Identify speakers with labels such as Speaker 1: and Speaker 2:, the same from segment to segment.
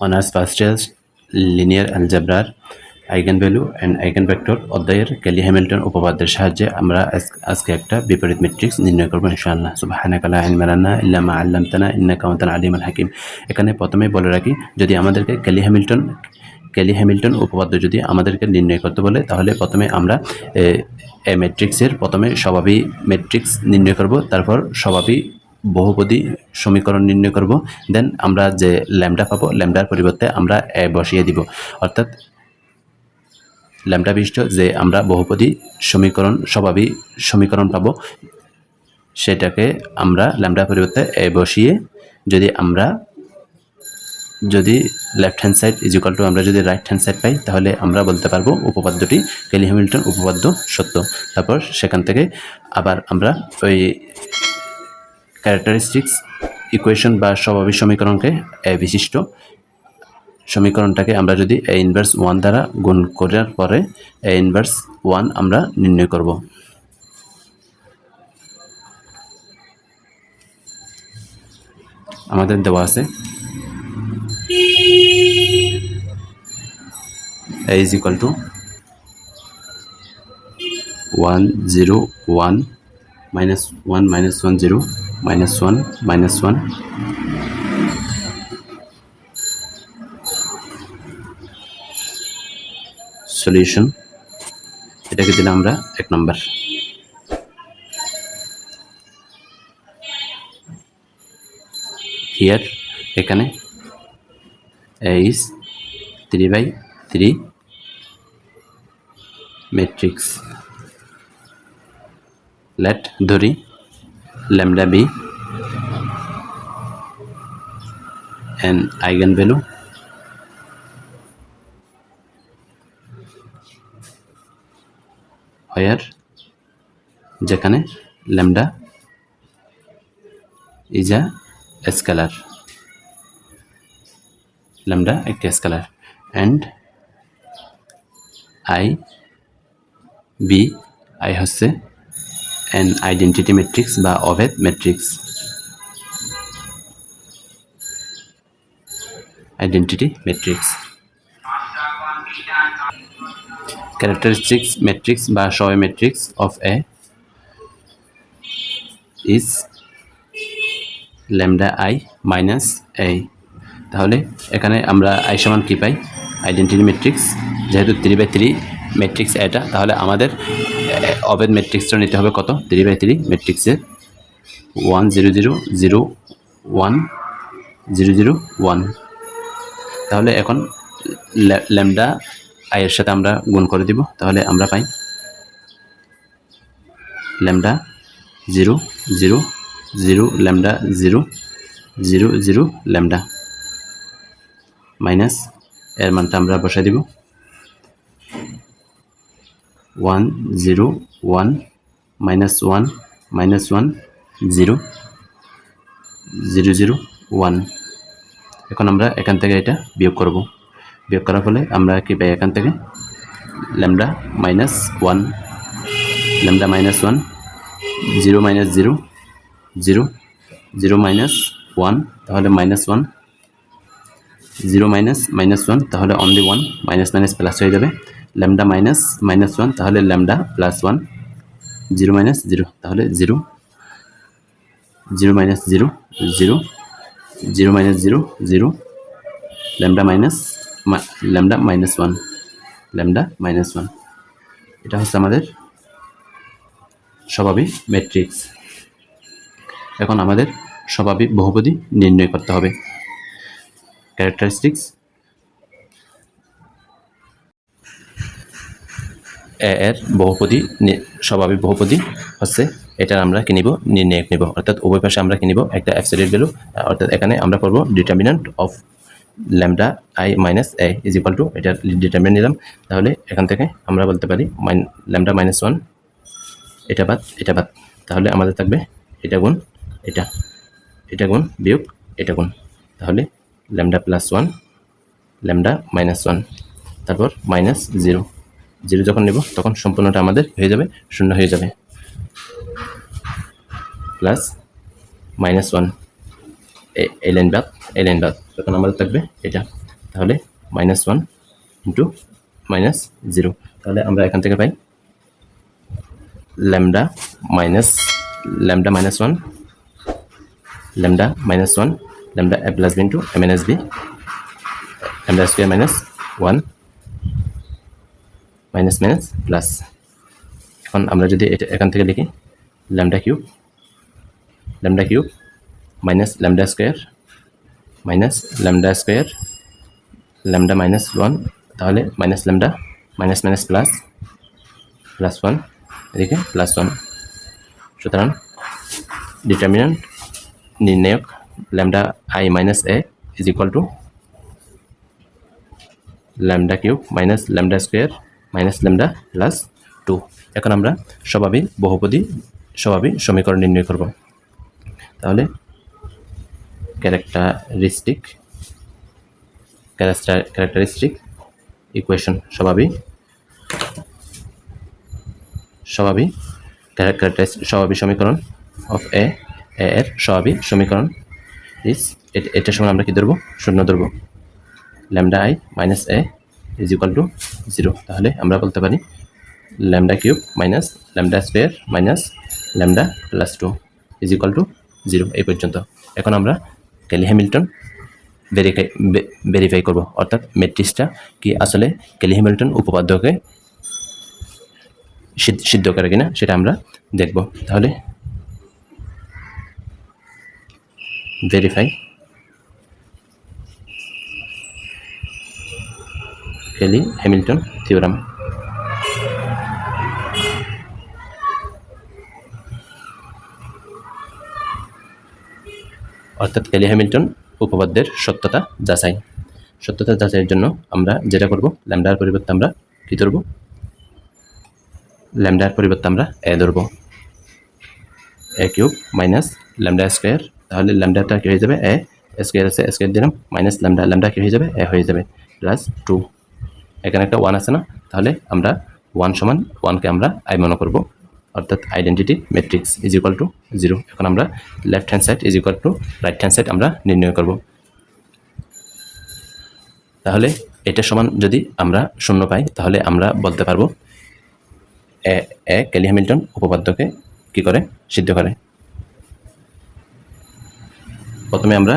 Speaker 1: Honours first year linear অ্যালজাব্রার eigen value and eigen vector অধ্যায়ের Cayley Hamilton উপপাদ্যের সাহায্যে আমরা আজ- আজকে একটা বিপরীত ম্যাট্রিক্স নির্ণয় করব ইনশাআল্লাহ। সুবহানাকা লা ইলমা লানা ইল্লা মা আল্লামতানা, ইন্নাকা আনতাল আলিমুল হাকিম। এখানে প্রথমেই বলে রাখি, যদি আমাদেরকে ক্যালি হ্যামিল্টন ক্যালি হ্যামিল্টন উপপাদ্য যদি আমাদেরকে নির্ণয় করতে বলে, তাহলে প্রথমে আমরা, এ ম্যাট্রিক্সের প্রথমে স্বভাবী ম্যাট্রিক্স নির্ণয় করব, তারপর স্বভাবী বহুপদী সমীকরণ নির্ণয় করব। দেন আমরা যে ল্যামডা পাবো ল্যামডার পরিবর্তে আমরা এ বসিয়ে দিব। অর্থাৎ ল্যামডা বিশিষ্ট যে আমরা বহুপদী সমীকরণ, স্বভাবী সমীকরণ পাবো, সেটাকে আমরা ল্যামডার পরিবর্তে এ বসিয়ে যদি আমরা, যদি left hand side is equal to আমরা যদি রাইট হ্যান্ড সাইড পাই, তাহলে আমরা বলতে পারব উপপাদ্যটি কেলি হ্যামিল্টন উপপাদ্য সত্য। তারপর সেখান থেকে আবার আমরা ওই ক্যারেক্টারিস্টিক্স ইকুয়েশন বা স্বভাবিক সমীকরণকে এ বিশিষ্ট। সমীকরণটাকে আমরা যদি এ ইনভার্স ওয়ান দ্বারা গুণ করার পরে, এ ইনভার্স ওয়ান আমরা নির্ণয় করব। আমাদের দেওয়া আছে। A is equal to 1 0 1 minus 1 minus 1 0 minus 1 minus 1 solution এটাকে দিলাম আমরা এক নম্বর। হিয়ার এখানে। Is 3 by 3 matrix let, ধরি। Lambda b an eigenvalue where যেখানে lambda is a scalar lambda একটি scalar and I B I হচ্ছে এন আইডেন্টিটি ম্যাট্রিক্স বা অভেদ matrix identity matrix characteristics matrix বা সয় matrix of A is lambda I minus A তাহলে এখানে আমরা আই সমান কী পাই? আইডেন্টিটি ম্যাট্রিক্স যেহেতু থ্রি বাই থ্রি ম্যাট্রিক্স এটা, তাহলে আমাদের অবেদ ম্যাট্রিক্সটা নিতে হবে কত? থ্রি বাই থ্রি ম্যাট্রিক্সের one zero zero zero one zero zero one তাহলে এখন ল্যা- ল্যামডা আইয়ের সাথে আমরা গুণ করে দিব। তাহলে আমরা পাই lambda zero zero zero lambda zero zero zero lambda minus এর মানটা আমরা বসাই দিব। One zero one minus one minus one zero zero zero one এখন আমরা এখান থেকে এটা বিয়োগ করব। বিয়োগ করার ফলে আমরা কি পাই এখান থেকে? Lambda minus one lambda minus one zero minus zero zero zero minus one তাহলে minus one zero minus minus one তাহলে only one minus minus plus হয়ে যাবে। ল্যামডা মাইনাস মাইনাস ওয়ান তাহলে lambda plus one zero minus zero তাহলে zero zero minus zero zero zero minus zero zero lambda minus lambda minus one lambda minus one এটা হচ্ছে আমাদের স্বাভাবিক matrix এখন আমাদের স্বাভাবিক বহুপদী নির্ণয় করতে হবে। ক্যারেক্টারিস্টিক্স এ এর বহুপদী স্বাভাবিক বহুপদী হচ্ছে এটার আমরা কি নিব নির্ণায়ক নিব। অর্থাৎ উভয় পাশে আমরা কি নিব, একটা অ্যাবসলিউট ভ্যালু অর্থাৎ এখানে আমরা করব determinant of lambda I minus A is equal to এটা ডিটারমিনেন্ট নিলাম। তাহলে এখান থেকে আমরা বলতে পারি মাইন ল্যামডা মাইনাস ওয়ান এটা বাদ এটা বাদ। তাহলে আমাদের থাকবে এটা গুণ এটা এটা গুণ বিয়োগ এটা গুণ। তাহলে lambda plus one lambda minus one তারপর মাইনাস জিরো জিরো যখন নেব, তখন সম্পূর্ণটা আমাদের হয়ে যাবে, শূন্য হয়ে যাবে। প্লাস মাইনাস ওয়ান এই লাইন বাদ এই লাইন বাদ তখন আমাদের থাকবে এটা। তাহলে minus one into minus zero. তাহলে আমরা এখান থেকে পাই lambda minus lambda minus one, lambda minus one, lambda A plus B into M N S B, lambda square minus one. Minus minus plus এখন আমরা যদি এটা এখান থেকে লিখি lambda cube lambda cube minus lambda square minus lambda square lambda minus one তাহলে minus lambda minus minus plus plus one এদিকে plus one সুতরাং ডিটারমিনেন্ট নির্ণায়ক lambda I minus A is equal to lambda cube minus lambda square minus lambda plus two এখন আমরা স্বভাবী, বহুপদী, স্বভাবী সমীকরণ নির্ণয় করব। তাহলে ক্যারেক্টারিস্টিক ক্যারেক্টারিস্টিক ইকুয়েশন স্বভাবী স্বভাবী ক্যারেক্টারিস্টিক স্বভাবী সমীকরণ অফ এ এর স্বভাবী সমীকরণ ইস এটার সময় আমরা কি ধরবো? শূন্য ধরবো। Lambda I minus A is equal to zero তাহলে আমরা বলতে পারি lambda cube minus lambda square minus lambda plus two is equal to zero এই পর্যন্ত। এখন আমরা ক্যালি হ্যামিল্টন ভেরিফাই ভেরিফাই করব। অর্থাৎ ম্যাট্রিক্সটা কি আসলে ক্যালি হ্যামিল্টন উপপাদ্যকে সিদ্ধ- সিদ্ধ করে কিনা সেটা আমরা দেখব। তাহলে ভেরিফাই কেলি হ্যামিল্টন থিওরাম। অর্থাৎ কেলি হ্যামিল্টন উপপাদ্যের সত্যতা যাচাই। সত্যতা যাচাইয়ের জন্য আমরা যেটা করব ল্যামডার পরিবর্তে আমরা কী ধরব? ল্যামডার পরিবর্তে আমরা এ ধরব। A cube minus lambda square. তাহলে ল্যামডাটা কী হয়ে যাবে? এ স্কোয়ার আছে, স্কোয়ার দিলাম, মাইনাস ল্যামডা ল্যামডা কী হয়ে যাবে? এ হয়ে যাবে। Plus two. এখানে একটা ওয়ান আছে না? তাহলে আমরা ওয়ান সমান ওয়ানকে আমরা আই মনে করব। অর্থাৎ identity matrix is equal to zero এখন আমরা left hand side is equal to right hand side আমরা নির্ণয় করব। তাহলে এটা সমান যদি আমরা শূন্য পাই, তাহলে আমরা বলতে পারব এ এ ক্যালি হ্যামিল্টন উপপাদ্যকে কি করে? সিদ্ধ করে। প্রথমে আমরা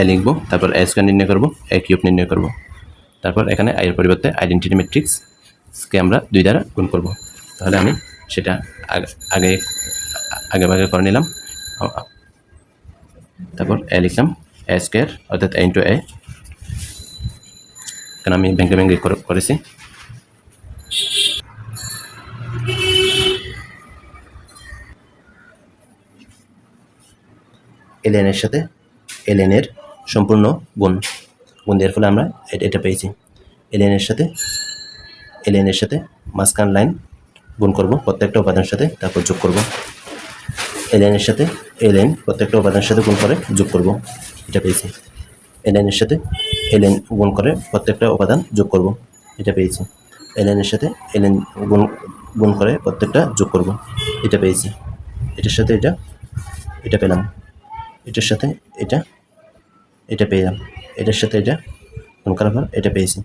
Speaker 1: এ লিখব, তারপর এ স্কোয়ার নির্ণয় করব, এ কিউব নির্ণয় করব। তারপর এখানে আয়ের পরিবর্তে আইডেন্টিটি ম্যাট্রিক্সকে আমরা দুই দ্বারা গুণ করব। তাহলে আমি সেটা আগে আগে ভাগে করে নিলাম। তারপর এ লিখলাম এ স্কোয়ার অর্থাৎ এ ইন্টু এ কারণ আমি ব্যাঙ্কে ব্যাঙ্কে করেছি। এলেনের সাথে এলেনের সম্পূর্ণ গুণ। গুণ দেওয়ার ফলে আমরা এটা পেয়েছি। এলেনের সাথে এলেনের সাথে মাঝখান লাইন গুণ করব, প্রত্যেকটা উপাদানের সাথে তারপর যোগ করব। এলেনের সাথে এলেন প্রত্যেকটা উপাদানের সাথে গুণ করে যোগ করব, এটা পেয়েছি। এলেনের সাথে এলেন গুণ করে প্রত্যেকটা উপাদান যোগ করব, এটা পেয়েছি। এলেনের সাথে এলেন গুণ গুণ করে প্রত্যেকটা যোগ করব, এটা পেয়েছি। এটার সাথে এটা এটা পেলাম। এটার সাথে এটা এটা পেলাম। এটার সাথে এটা গুণ করার পর এটা পেয়েছি।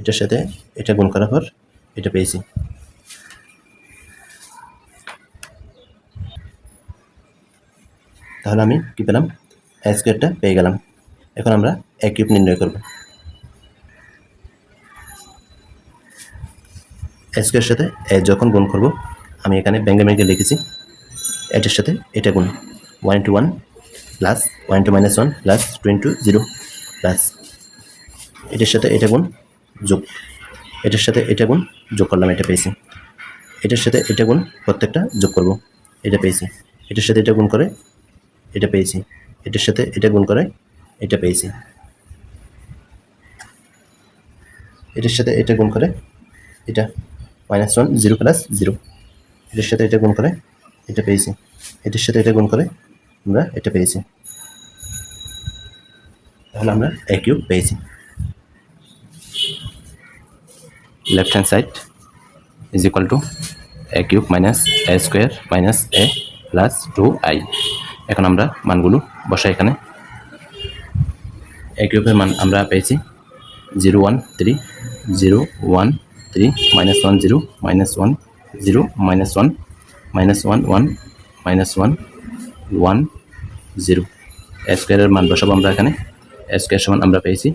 Speaker 1: এটার সাথে এটা গুণ করার পর এটা পেয়েছি। তাহলে আমি কী পেলাম? স্কোয়ারটা পেয়ে গেলাম। এখন আমরা এ কিউব নির্ণয় করব। এ স্কোয়ারের সাথে যখন গুণ করব, আমি এখানে ব্যাঙ্গে ব্যাঙ্গে লিখেছি। এটার সাথে এটা গুণ। One two one plus one two minus one plus two into zero plus এটার সাথে এটা গুণ যোগ। এটার সাথে এটা গুণ যোগ করলাম, এটা পেয়েছি। এটার সাথে এটা গুণ প্রত্যেকটা যোগ করব, এটা পেয়েছি। এটার সাথে এটা গুণ করে এটা পেয়েছি। এটার সাথে এটা গুণ করে এটা পেয়েছি। এটার সাথে এটা গুণ করে এটা minus one zero plus zero এটার সাথে এটা গুণ করে এটা পেয়েছি। এটার সাথে এটা গুণ করে আমরা এটা পেয়েছি। তাহলে আমরা এ কিউব পেয়েছি। Left hand side is equal to A cube minus A square minus A plus two I এখন আমরা মানগুলো বসাই এখানে। এ কিউবের মান আমরা পেয়েছি zero one three zero one three minus one zero minus one zero minus one minus one one minus one one zero A স্কোয়ারের মান বসাবো আমরা এখানে। স্কোয়ার সমান আমরা পেয়েছি।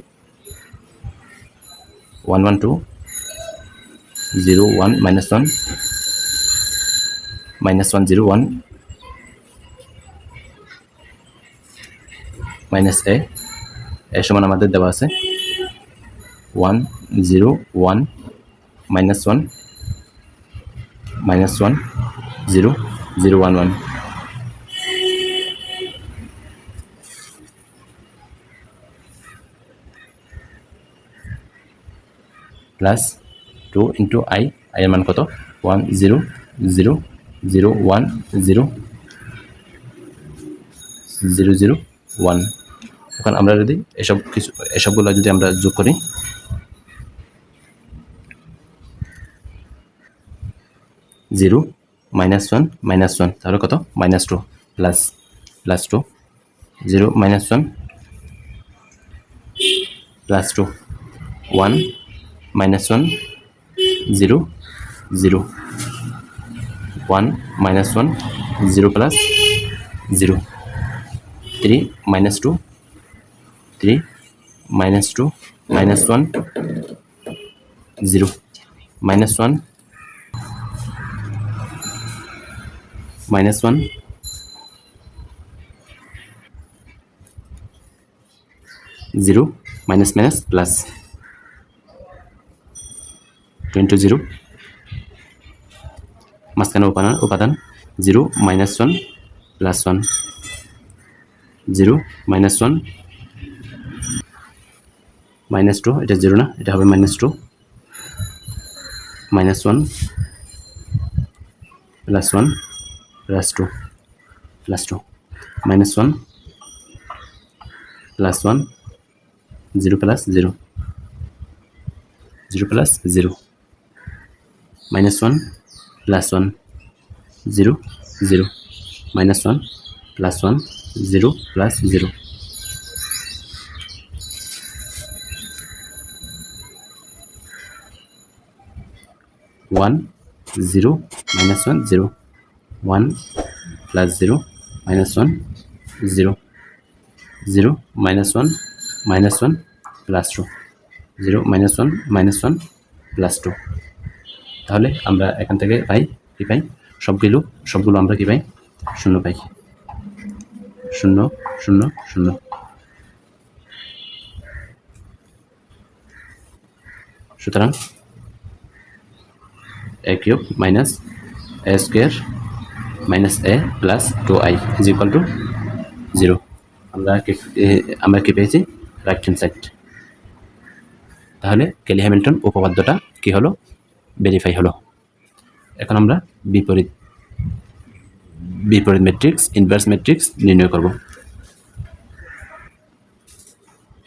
Speaker 1: One one two zero one minus one minus one zero one minus A A সমান আমাদের দেওয়া আছে। One zero one minus one minus one zero zero one one plus two into I I এর মান কত? One zero zero zero one zero zero zero one এখন আমরা যদি এসব কিছু, এসবগুলো যদি আমরা যোগ করি zero minus one minus one তাহলে কত? Minus two plus plus two zero minus one plus two one one zero zero one minus one zero plus zero three minus two three minus two minus one zero minus one minus one zero minus minus plus two into zero. মাঝখানে উপাদান উপাদান zero minus one plus one zero minus one minus two এটা zero না, এটা হবে minus two minus one plus one plus two plus two minus one plus one zero plus zero zero plus zero minus 1 plus 1 0 0 minus 1 plus 1 0 plus 0 1 0 minus 1 0 1 plus 0 minus 1 0 0 minus 1 minus 1 plus 2 0 minus 1 minus 1 plus 2 তাহলে আমরা এখান থেকে পাই, কী পাই? সবগুলো সবগুলো আমরা কী পাই? শূন্য পাই। শূন্য শূন্য শূন্য। সুতরাং A cube minus A square minus A plus two I is equal to zero আমরা আমরা কি পেয়েছি? Right hand side. তাহলে কেলি হ্যামিল্টন উপপাদ্যটা কি হলো? ভেরিফাই হলো। এখন আমরা বিপরীত বিপরীত ম্যাট্রিক্স ইনভার্স ম্যাট্রিক্স নির্ণয় করব।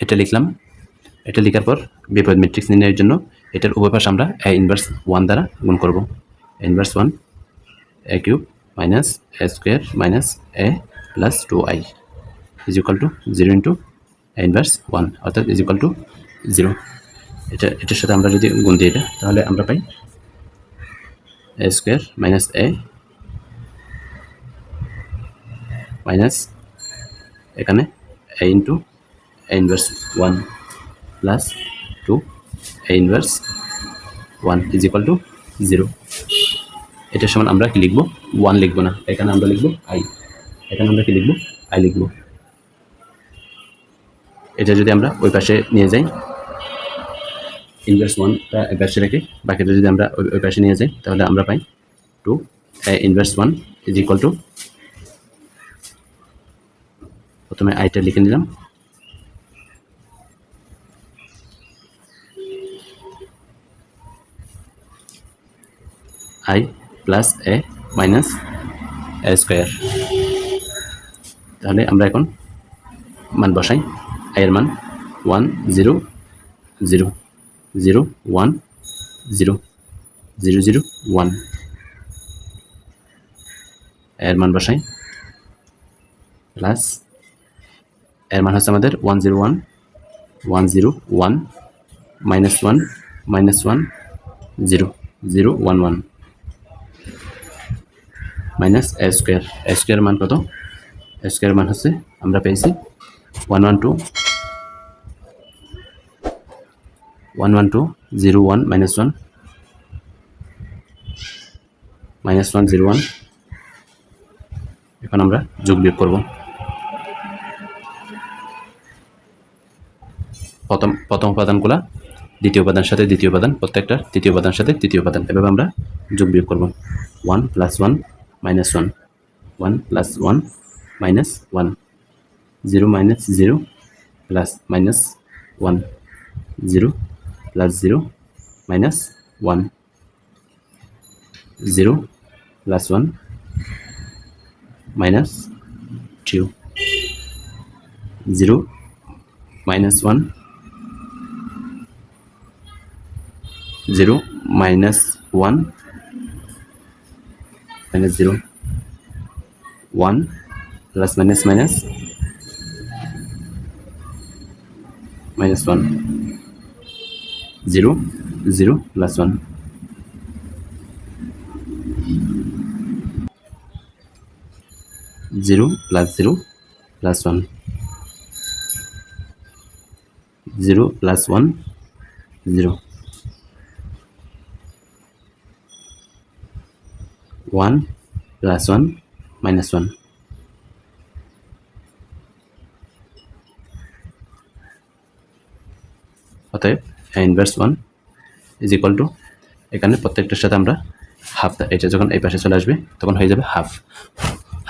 Speaker 1: এটা লিখলাম। এটা লেখার পর বিপরীত ম্যাট্রিক্স নির্ণয়ের জন্য এটার উভয় আমরা এ ইনভার্স ওয়ান দ্বারা গুণ করব। Inverse one A cube minus A square minus A plus two I is equal to zero into inverse one অর্থাৎ ইজ ইকাল টু জিরো এটা, এটার সাথে আমরা যদি গুণ দিই এটা, তাহলে আমরা পাই A square minus A minus এখানে A into A inverse one plus two A inverse one is equal to zero এটার সমান আমরা কি লিখব? ওয়ান লিখব না। এখানে আমরা লিখব আই এখানে আমরা কি লিখব? আই লিখব। এটা যদি আমরা ওই পাশে নিয়ে যাই ইনভার্স ওয়ানটা এক পাশে রেখে বাকিটা যদি আমরা ওই পাশে নিয়ে যাই, তাহলে আমরা পাই two inverse one is equal to প্রথমে আইটা লিখে নিলাম। I plus A minus A square তাহলে আমরা এখন মান বসাই। আয়ের মান one zero zero zero one zero zero zero ওয়ানের মান বসাই প্লাস এর মান হচ্ছে আমাদের one zero one one zero one minus one minus one zero zero one one minus A square A square মান কত? এ স্কোয়ার মান হচ্ছে, আমরা পেয়েছি one one two one one two zero one minus one minus one zero one এখন আমরা যোগ বিয়োগ করব। প্রথম প্রথম উপাদানগুলো দ্বিতীয় উপাদানের সাথে দ্বিতীয় উপাদান, প্রত্যেকটা তৃতীয় উপাদানের সাথে তৃতীয় উপাদান। এভাবে আমরা যোগ বিয়োগ করব। One plus one minus one one plus one minus one zero minus zero plus minus one zero plus 0 minus 1 0 plus 1 minus 2 0 minus 1 0 minus 1 minus 0 1 plus minus minus minus 1 zero zero plus one zero plus zero plus one zero plus one zero. One plus one minus one অতএব inverse one is equal to এখানে প্রত্যেকটার সাথে আমরা half এটা যখন এই পাশে চলে আসবে, তখন হয়ে যাবে হাফ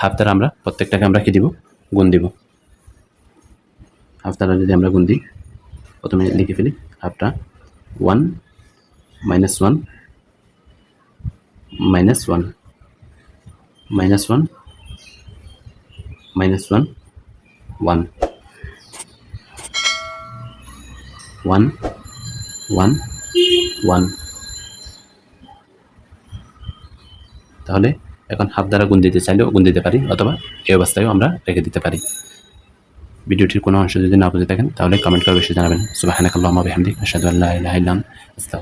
Speaker 1: হাফ দ্বারা আমরা প্রত্যেকটাকে আমরা কি দিব? গুণ দিব। হাফ দ্বারা যদি আমরা গুণ দিই, প্রথমে লিখে ফেলি হাফটা one minus one minus one minus one minus one one one one one তাহলে এখন হাফ দ্বারা গুণ দিতে চাইলেও গুণ দিতে পারি, অথবা এই অবস্থায়ও আমরা রেখে দিতে পারি। ভিডিওটির কোনো অংশ যদি না বুঝে থাকেন, তাহলে কমেন্ট করে বেশি জানাবেন। সুবাহ আল্লাহ বিহামদিক, আশহাদু আল্লা ইলাহা ইল্লা আনতা